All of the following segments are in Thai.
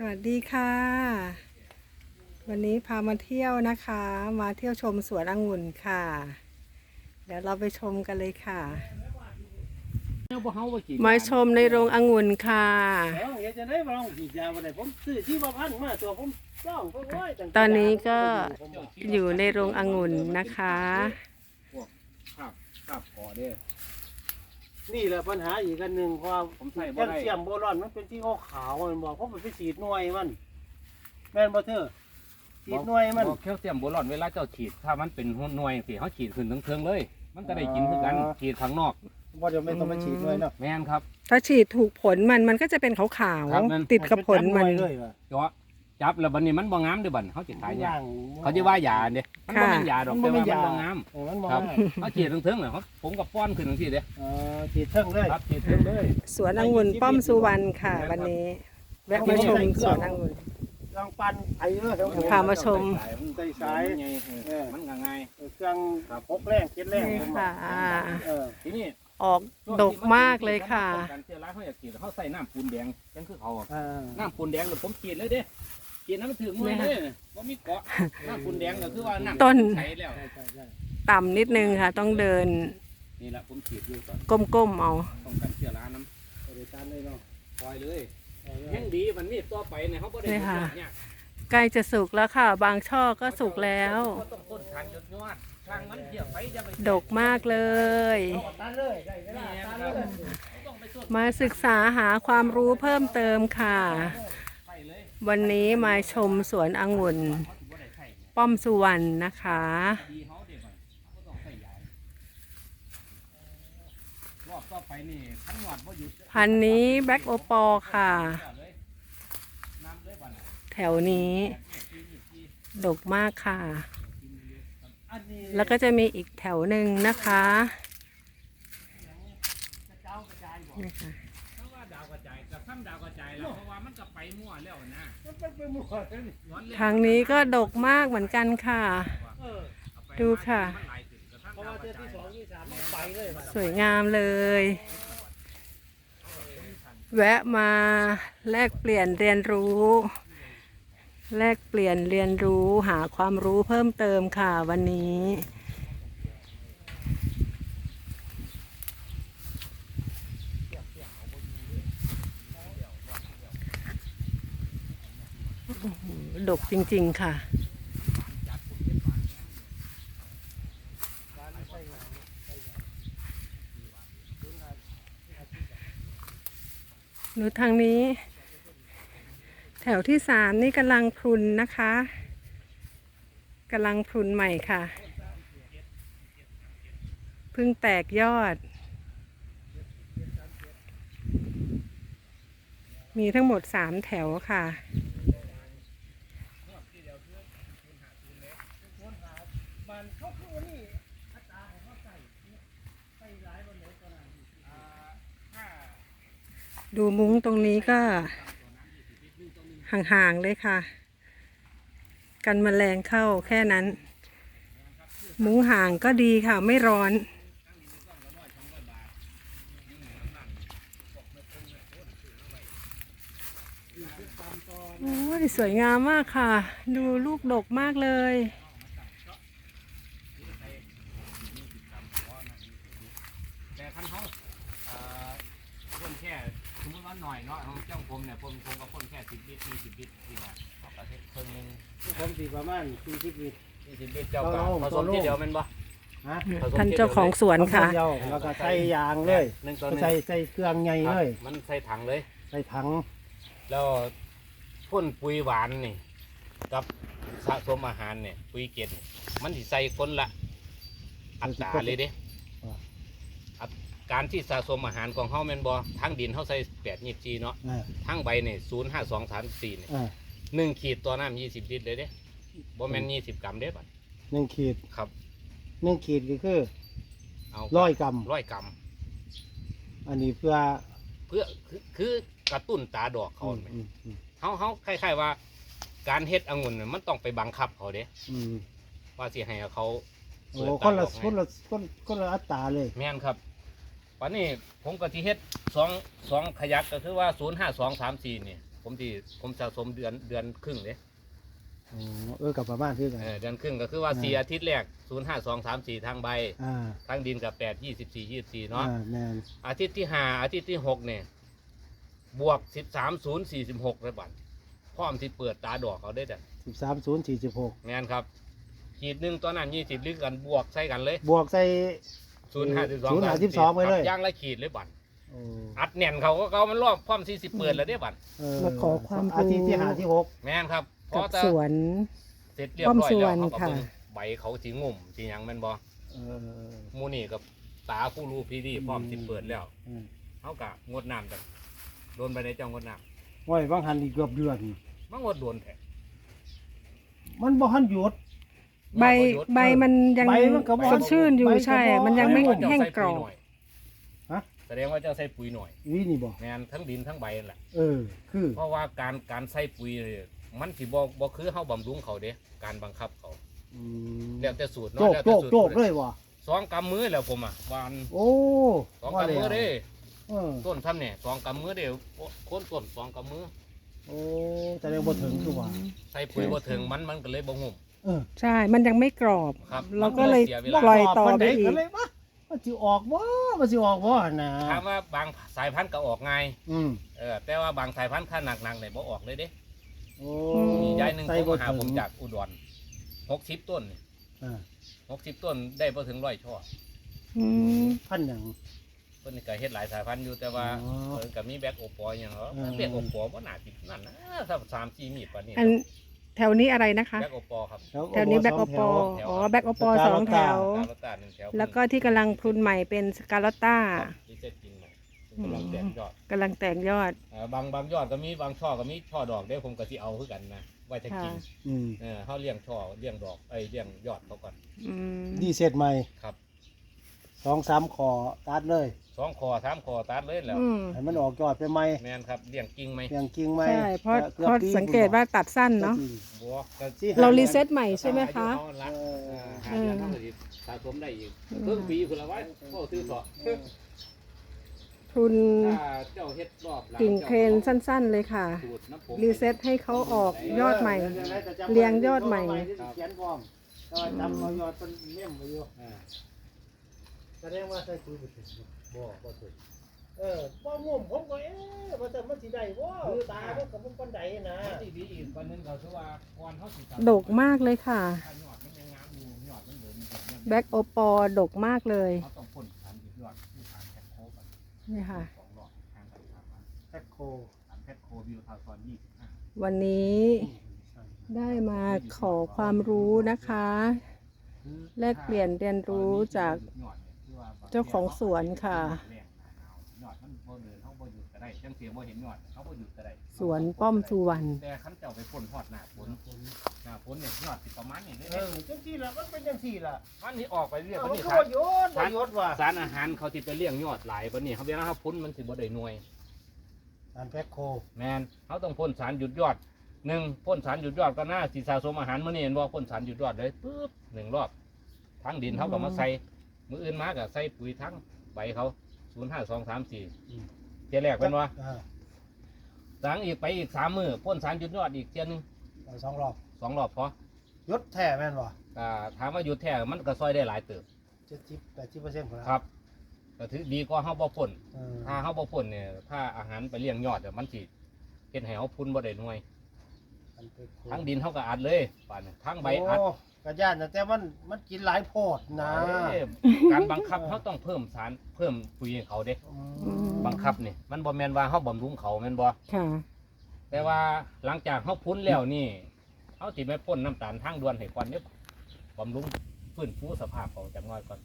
สวัสดีค่ะ วันนี้พามาเที่ยวนะคะ มาเที่ยวชมสวนองุ่นค่ะ เดี๋ยวเราไปชมกันเลยค่ะเนี่ยบ่เฮาบ่กี่มาชมในโรงองุ่นค่ะเอ้าเฮ็ดจังได๋บ่ต้องกี่ยาบ่ได้ผมซื้อที่บ่พันมาตัวผมจ้องก็ร้อยตั้งตอนนี้ก็อยู่ในโรงองุ่นนะคะ ครับครับขอเด้อ นี่แหละปัญหาอีกอันหนึงเพราะว่าผมใส่บ่แคลได้เซียมโบรอนมันเป็นที่ขาวๆมันบอกเพราะมันไปฉีดหน่วยมัน แม่นบ่เธอฉีดหน่วยมันบอกแคลเซียมโบรอนเวลาเจ้าฉีดถ้ามันเป็นหน่วยสิเขาฉีดขึ้นทั้งเทิงเลย มันก็ได้กินคือกันอ๋อ ฉีดข้างนอกบ่จะไม่ต้องไปฉีดหน่วยเนาะแม่นครับ ถ้าฉีดถูกผลมันมันก็จะเป็นขาวครับมันๆติดกับผลมัน เป็จัดหวยเลยว่ะเจาะ จับแล้วบัดนี้มันบ่งามเด้อบัดเขาสิขายยาย่างเขาจะว่ายาเด้มันบ่ค่ะแม่นยาดอกมันแต่บ่ว่าแม่นมันยาบ่งามเออมันบ่ครับง่ายเขาฉีดทั้งเทิงเลยเขาผมก็ป้อนขึ้นทั้งที่เด้เออฉีดเทิงเลยครับฉีดเทิงเลย สวนองุ่นป้อมสุวรรณค่ะ วันนี้แวะมาชมสวนองุ่นลองปั่นไอ้เด้อเดี๋ยวผมพามาชมใส่สายมันไงเออมันก็ง่ายเครื่องพกแรงเก็ดแรงนี่ค่ะเออทีนี้ออกดกมากเลยค่ะการเชื้อราเขาอยากฉีดเขาใส่น้ำปูนแดงจังคือเขาอะเออน้ำปูนแดงเดี๋ยวผมฉีดเลยเด้ ฉีดน้ำมันถึงมือเลยว่ามีเกาะน้ำปูนแดงก็คือว่าน้ำต้น ใสแล้วใช่ใช่ใช่ต่ำนิดนึงค่ะ ต้องเดินนี่แหละผมฉีดอยู่ตอนก้มๆเอาป้องกันเชื้อราน้บริการเลยเนาะำปล่อยเลยเอาเลยแห้งดีมันมีต่อไปเนี่ยเขาบ่ได้นี่ค่ะเนี่ยใกล้จะสุกแล้วค่ะ บางช่อก็สุกแล้วต้องต้นทานยดยอดช่างมันเดี๋ยวไปจะไปดกมากเลยเอาตันเลยได้เวลาตันเลยต้องไปต้นมาศึกษาหาความรู้เพิ่มเติมค่ะไปเลย วันนี้มาชมสวนองุ่นป้อมสุวรรณนะคะ พันนี้แบ็กโอปอค่ะ แถวนี้ดกมากค่ะ แล้วก็จะมีอีกแถวหนึ่งนะคะนี่ค่ะ ไปมั่วแล้วนะมันเป็นไปหมดเลยนี่ย้อนเล่นทางนี้ก็ดกมากเหมือนกันค่ะ เออเอาไปดูค่ะ มันหลายขึ้นกระทั่งเพราะดาว่าวกเจอระจาที่ยสองที่สามมันไปเลยว่ะสวยงามเลย แวะมาแลกเปลี่ยนเรียนรู้ แลกเปลี่ยนเรียนรู้หาความรู้เพิ่มเติมค่ะวันนี้ ดกจริง ๆ ค่ะ หนูทางนี้ แถวที่สามนี่กำลังพรุนนะคะกำลังพรุนใหม่ค่ะเพิ่งแตกยอด มีทั้งหมดสามแถวค่ะ มันเขาคือว่านี่อัตราของเขาใส่ใส่หลายวันไหนก็ได้ดูมุ้งตรงนี้ก็ห่างๆเลยค่ะ กันมแมลงเข้าแค่นั้น มุ้งห่างก็ดีค่ะ ไม่ร้อน โอ้ยสวยงามมากค่ะ ดูลูกดกมากเลย แต่คันเขาเอ่อพ่นแค่สมมติว่า หน่อยเนาะของเจ้าผมเนี่ยผมผมก็พ่นแค่สิบลิตรยี่สิบลิตรที่ว่าเอาประเทศเพิ่งหนึงผมสีประมาณสี่สิบลิตรยี่สิบลิตรเจ้าก็เอาผเอาสมตัวโล่ทีเดียวแมันบ่ฮะผสมท่านทีดียวเจ้าของสวนค่ะ เดียวแล้วก็ใส่ยางเลยหนึ่งตัวหนึ่งใส่ใส่เครื่องใหญ่ครับเลย มันใส่ถังเลย ใส่ถัง แล้วพ่นปุ๋ยหวานนี่ กับสะสมอาหารเนี่ยปุ๋ยเกล็ดนี่มันสิใส่คนละอัตราเลยเด้อัต การที่สะสมอาหารของเฮาแม่นบ่ทั้งดินเฮาใส่แปดยี่สิบเนาะอ่าทั้งใบเนี่ยศูนย์ห้าสองสามสี่เนี่ยอ่าหนึ่งขีดตัวน้ำยี่สิบลิตรเลยเด้บ่แม่นยี่สิบกรัมเด้บัดหนึ่งขีดครับหนึ่งขีดก็คือเอาร้อยกรัมร้อยกรัม อันนี้เพื่อเพื่อคือคือกระตุ้นตาดอกเขาอืมแม่นอืมอืมเฮาเฮาคล้ายๆว่า การเฮ็ดองุ่นน่ะมันต้องไปบังคับเขาเด้อืมว่าสิให้เขาโอ้เปิดคนละตาดอกให้คนละคนคนละอัตราเลย แม่นครับ วันนี้ผมก็ที่เฮ็ดสองสองขยักก็คือว่าศูนย์ห้าสองสามสี่นี่ผผมที่ผมสะสมเดือนเดือนครึ่งเด้อ๋อเออกับประมาณคือกันเออเดือนครึ่งก็คือว่าอ่าสี่อาทิตย์แรกศูนย์ห้าสองสามสี่ทางใบอ่า ทางดินกับแปดยี่สิบสี่ยี่สิบสี่เนาะอ่าแม่นอาทิตย์ที่ห้าอาทิตย์ที่หกเนี่ยบวกสิบสามศูนย์สี่สิบหกเลยบัดพร้อมที่เปิดตาดอกเขาได้แต่สิบสามศูนย์สี่สิบหกงานครับขีดหนึ่งตัวนั้นยี่สิบลึกกันบวกใส่กันเลย บวกใส่ ศูนย์ห้าสิบสอง0.52ไปเลย ย่างละขีดเลยบัดโอ้อัดแน่นเขาก็เขามันรอบพร้อมสี่สิบเปิดแล้วได้บัดเออมาขอความรู้ อาทิตย์ที่ห้าที่หกแม่นครับพกัอบจะสวน เสร็จเรียบร้อยแล้วป้อมสุวรรณเขาก็ค่ะเบิ่งใบเขาสีงุ่มสีหยังแม่นบ่เออหมูนี่กับตาผู้รู้พี่ดีพร้อมสิเปิดแล้วอืมเขากะงดน้ำกันโดนไปในเจ้างดน้ไว้บางหันอีกเกือบเดือนำมันงดโดนแท้มันบ่หันหยุด ใบใบมันยังใบมันก็บ่สดชื่นอยู่ใบก็บ่ ใช่ มันยังไม่แสดว่าเจ้าแห้งใส่กรปุ๋อยบหน่อยฮะ แสดงว่าเจ้าใส่ปุ๋ยหน่อยวินี่บ่แม่นทั้งดินทั้งใบนั่นแหละ เออ คือเพราะว่าการการใส่ปุ๋ยเนี่ยมันสิบ่บ่คือเฮาบำรุงเขาเด้การบังคับเขาอืมแล้วแต่สูตรโจเนาะกแล้วโจแต่กสูตรโจกเลยว่ะสองกำมือแล้วผมอะวานโอ้สองกำมือเด้เออต้นทำเนี่ยสองกำมือเด้โอ้โคนต้นสองกำมือ โอ้แสดงบ่ถึงคือว่า ใส่ปุ๋ยบ่ถึงมันมันก็เลยบ่งุ่ม เออใช่ มันยังไม่กรอบ ครับเราก็เลยมันเลยเสียเวลาปล่อยต่อปานไปใดอีก็กเลยว่ามันสิออกบ่มันสิออกบ่นะถามว่าบางสายพันธุ์ก็ออกง่ายอืมเออแต่ว่าบางสายพันธุ์ข้าหนักๆเนี่ยบ่ออกเลยเด้โอ้มียายหนึ่งใส่เขาบ่มาหาถึงผมจากอุดรหกสิบต้นอ่าหกสิบต้นได้พอถึงร้อยช่ออืมพันหยัง เพิ่นก็เฮ็ดหลายสายพันธุ์อยู่แต่ว่าอ๋อเพิ่นก็มีแบกโอปออย่างเหรออืม แบกโอปอบ่น่าสินั่นนะถ้าสามสี่มีดปานนี้อัน แถวนี้อะไรนะคะ แบกโอปอครับแถวนี้แบ็กโอปอแถวอ๋อแบ็กโอปอสองแถวตามรถตาหนึ่งแถวแล้วก็ที่กำลังพรุนใหม่เป็นสกาลอตต้ารีเซ็ตจริงใหม่กำลังแตกยอดกำลังแตกยอด เอ่อบางบางยอดก็มีบางช่อก็มีช่อดอกได้ผมก็สิเอาคือกันนะไว้ถ้ากินค่ะ อืมเออเฮาเลี้ยงช่อเลี้ยงดอกเอ้ยเลี้ยงยอดเขาก่อนอืมดีเสร็จใหม่ครับ สองสามขอตัดเลยสองคอสามคอตัดเลยแล้วอืมให้มันออกยอดไปใหม่แม่นครับเลี้ยงกิ่งไหมอย่างกิ่งใหม่ใช่เพราะกือบเพราะปีสังเกตว่าตัดสั้นเนาะบัวก็ที่เราหรีเซ็ตใหม่ใช่ไหมคะ อายุเขาละอ่าหาเดือนเท่าไหร่สะสมได้อีกครึ่งปีคุณละไว้ก็ซื้อต่อพรุนถ้าเจ้าเฮ็ดรอบหลังกิ่งเครนสั้นๆเลยค่ะ สูตรน้ำผมรีเซ็ตให้เขาออกยอดใหม่ เรียงยอดใหม่ เขียนพร้อมแต่ว่าจำเอายอดเป็นเล่มไว้อยู่อ่า แสดงว่าใส่ปุ๋ยบ่ถึงบ่บ่ถึงเออบ่งุ่มผมก็เอ๊ะว่าแต่มันสิได้บ่ตามันก็บ่ปานใดนะที่ดีอีกวันหนึงเขาคือว่าก่อนเขาสิตัดกมากเลยค่ะ ถ้ายอดมันยังงามอยู่ยอดมันเดินอยู่เนี่ยแบ็กโอปอดกมากเลย เขาต้องพ่นสารยึดยอดที่สารแพทโคกันนี่ค่ะ สองรอบทางกันสามวันแท็กโคสารแพทโคบิวทาซอนยี่สิบห้า วันนี้ได้มาขอความรู้นะคะ แลกเปลี่ยนเรียนรู้จาก เจ้าของสวนค่ะ ยอดมันบ่เดินเขาบ่หยุดก็ได้จังเสียบ่เห็นยอดเขาบ่หยุดก็ได้สวนป้อมสุวรรณแต่คันเจ้าไปพ่นฮอดหน้าฝนหน้าฝนเนี่ยยอดสิประมาณนี้เด้เออจังซี่ล่ะมันเป็นจังซี่ล่ะมันนี่ออกไปเรื่อยเอาๆมันนี่ก็สารบ่ยศบ่ยศว่ะสารอาหารเขาสิไปเลี้ยงยอดหลายปานนี้เขาเวลาเขาพ่นมันสิบ่ได้หน่วยสารแท็กโคแมนเขาต้องพ่นสารหยุดยอดหนึ่งพ่นสารหยุดยอดก็น่าสิสะสมอาหารมื้อนี้เห็นบ่พ่นสารหยุดยอดเลยปึ๊บหนึ่งรอบทั้งดินเขาก็มาใส่ มืออื่นมาก็ใส่ปุ๋ยทั้งใบเขาศูนย์ห้าสองสามสี่เทียแรกเป็นว่าอ่าสังอีกไปอีกสามมือพ่นสารหยุดยอดอีกเทียหนึงเอาสองรอบสองรอบพอยศแท้แม่นบ่อ่าถามว่าหยุดแท้มันก็ซอยได้หลายเติบ70 80%พุ่นล่ะครับก็ถือดีกว่าเขาบ่พ่นเออถ้าเขาบ่พ่นเนี่ยถ้าอาหารไปเลี้ยงยอดเนี่ยมันสิเฮ็ดให้เขาพุ่นบ่ได้หน่วยสารแท็กโคทั้งดินเขาก็อัดเลยป่านนี้ทั้งใบอัดโกระย่านนะแต่มันมันกินหลายโพดนะเอ้ยการบังคับเขาต้องเพิ่มสารเพิ่มปุ๋ยให้เขาเด้อืม บังคับนี่มันบ่แม่นว่าเขาบำรุงเขาแม่นบ่ค่ะ แต่ว่าหลังจากเขาพุ้นแล้วนี่เขาสิไม่พ่นน้ำตาลทางด่วนให้ก่อนเนี่ยบำรุงฟื้นฟูสภาพเขาจักหน่อยก่อน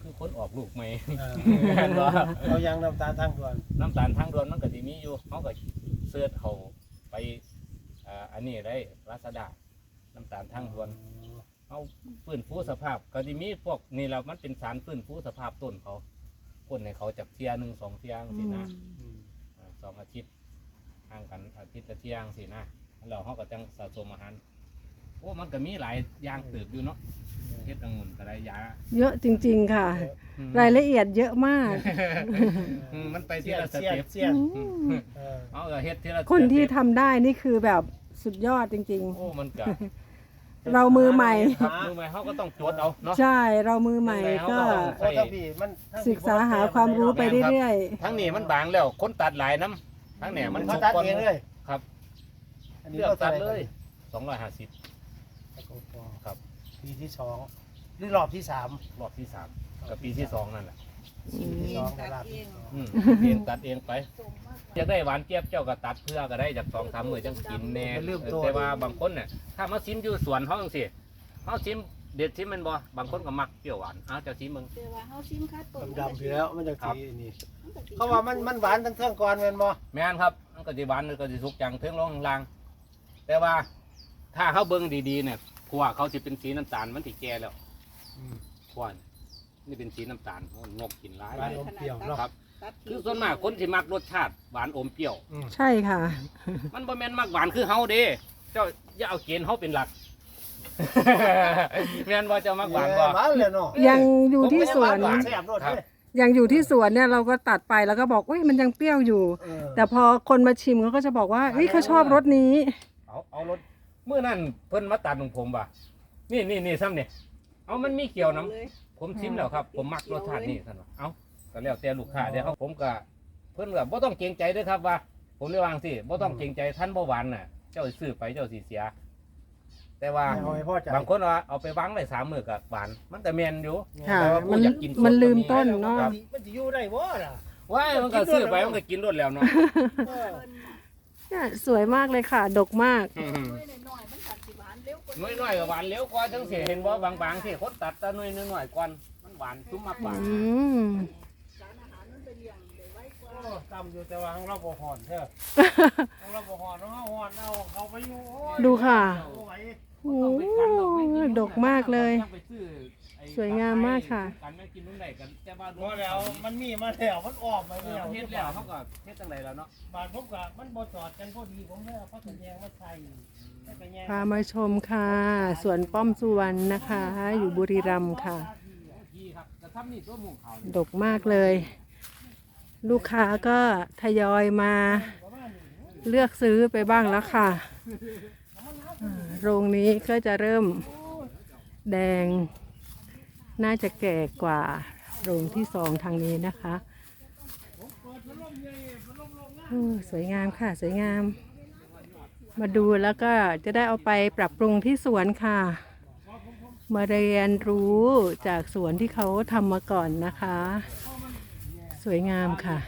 คือคนออกลูกใหม่ เออแม่นบ่เอายางน้ำตาลทางด่วนน้ำตาลทางด่วนมันก็สิมีอยู่เขาก็เสิร์ชเขาไปอ่าอันนี้ได้รัศดา น้ำตาลทางด่วนเอาฟื้นฟูสภาพ ก็จะมีพวกนี่แหละมันเป็นสารฟื้นฟูสภาพต้นเขาพ่นให้เขาจากเทียหนึ่งสองเทียงสินะอ่าสองอาทิตย์ห่างกันอาทิตย์ละเทียงสินะแล้วเขาก็จังสะสมอาหารโอ้มันก็มีหลายอย่างเติบอยู่เนาะเฮ็ดองุ่นก็ได้ยาเยอะจริง ๆ ค่ะ อืม รายละเอียดเยอะมาก อืมมันไปทีเสียนละสเสียนเต็ป เสียนอืมเออ เอาก็เฮ็ดทีละคนที่สเต็ปทำได้นี่คือแบบสุดยอดจริง โอ้มันก็ๆ เรามือใหม่ ครับมือใหม่เขาก็ต้องจดเอาเนาะ ใช่เรามือใหม่ก็โอ้ถ้าพี่มันทั้งศึกษาหาความรู้ไปเรื่อยทั้งนี้มันบางแล้วคนตัดหลายน้ำทั้งเนี่ยมัมันนเขาสุกตัดก่อนเองเลยครับ อันนี้เลือกก็ตัตัดดเลเลยย250ครับ ปีที่สองหรือรอบที่สามรอบที่สามกับปีที่สองนั่นแหละ อืมสองในรอบที่สองอืมเองตัดเองไปจะได้หวานเจี๊ยบเจ้าก็ตัดเพื่อก็ได้จากสองสามมือจังกินแน่แต่ว่าบางคนเนี่ยถ้ามาซิมอยู่สวนเขาจังสิเขาซิมเด็ดซิมแมันบ่บางคนก็มักเปรี้ยวหวานอ้าวเจ้าซิมมึง แต่ว่าเฮาซิมคัดต้นดำๆอยู่แล้วมันจะครับสีนี่มันก็สิเขาว่ามันมันหวานทั้งเครื่องก่อนแม่นบ่แม่นครับมันก็สิหวานมันก็สิสุกจังเทิงลงล่าง แต่ว่าถ้าเขาเบิ่งดีๆเนี่ยพวกเขาสิเป็นสีน้ำตาลมันสิแก่แล้วพวกนี่ นี่เป็นสีน้ำตาลเพราะนกกินหลายหวานอมเปรี้ยวเนาะครับ ตัดคือส่วนมากคนที่มักรสชาติหวานอมเปรี้ยว อืมใช่ค่ะ มันบ่แม่นมักหวานคือเฮาเด้ เจ้าอย่าเอาเกณฑ์เฮาเป็นหลัก แม่นบ่เจ้ามักหวานบ่ หวานเลยเนาะยังอยู่ที่สวน ผมก็ยังหวาน แซ่บรสครับเลยยังอยู่ที่สวนเนี่ยเราก็ตัดไปแล้วก็บอกเอ้ยมันยังเปรี้ยวอยู่ เออแต่พอคนมาชิมเขาก็จะบอกว่าเฮ้ยเขาชอบรสนี้ เอาเอารถเมื่อนั้นเพิ่นมาตัดของผมว่ะนี่นี่นี่ซ้ำนี่ เอามันมีเกี่ยวน้ำเลยผมชิมแล้วครับ ผมมักรสชาตินี่ท่านว่าเอ้าก็แล้วแต่ลูกค้าเดี๋ยวเขาผมก็เพิ่นก็บ่ต้องเกรงใจเด้วยครับว่า ผมได้วาจั่งสิบ่ต้องเกรงใจท่านบ่หวานน่ะ เจ้าสิซื้อไปเจ้าสิเสีย แต่ว่าเอาให้พ่อใจบางคนว่าเอาไปวางได้สามมื้อก็หวาน มันก็แม่นอยู่ ค่ะ แต่ว่าผู้มันอยากกินสดมันลืมก็มีต้นเนาะมันสิมันจะอยู่ได้บ่ล่ะว้ายมันก็ซื้อไปมันก็กินรวดแล้วเนาะ เออ เนี่ยสวยมากเลยค่ะ ดกมากน้อยๆน้อยๆมันตัดสิหวา นเร็วกว่าน้อยน้อยๆก็หวานเร็วกว่าจังสิเห็นบ่บางๆที่คนตัดแตะน้อยน้อยๆก่อนมันหวานซุ้มมากกว่าอืมสารอาหารมันไปเลี้ยงได้ไว้กว่าโอ้ตำอยู่แต่ว่าของเราบ่ฮ้อนเด้อของเราบ่ฮ้อนของเราฮ้อนเอาเขาไปอยู่โอ้ยดูค่ะเอาไว้โอ้โหดกมากเลย สวยงามมากค่ะ กันไม่กินนู่นไหนกันแต่ว่าบ่แล้ว มันมีมาแล้วมันออกมาเอแล้อวเฮ็ดแล้วเขาก็เฮ็ดจังไดแล้วเนาะบาดผมก็มันบ่จอดกันพอดีผมเลยเอาพักแยงมาใส่แล้วก็แยงพามาชมค่ะสวนป้อมสุวรรณนะคะ อยู่บุรีรัมย์ค่ะ พี่ครับจะทำนี่ตัวหมุงเขาดกมากเลย ลูกค้าก็ทยอยมาเลือกซื้อไปบ้างแล้วค่ะอ่าโรงนี้ก็จะเริ่มแดง น่าจะแก่กว่าโรงที่สองทางนี้นะคะสวยงามค่ะ สวยงาม มาดูแล้วก็จะได้เอาไปปรับปรุงที่สวนค่ะ มาเรียนรู้จากสวนที่เขาทำมาก่อนนะคะ สวยงามค่ะ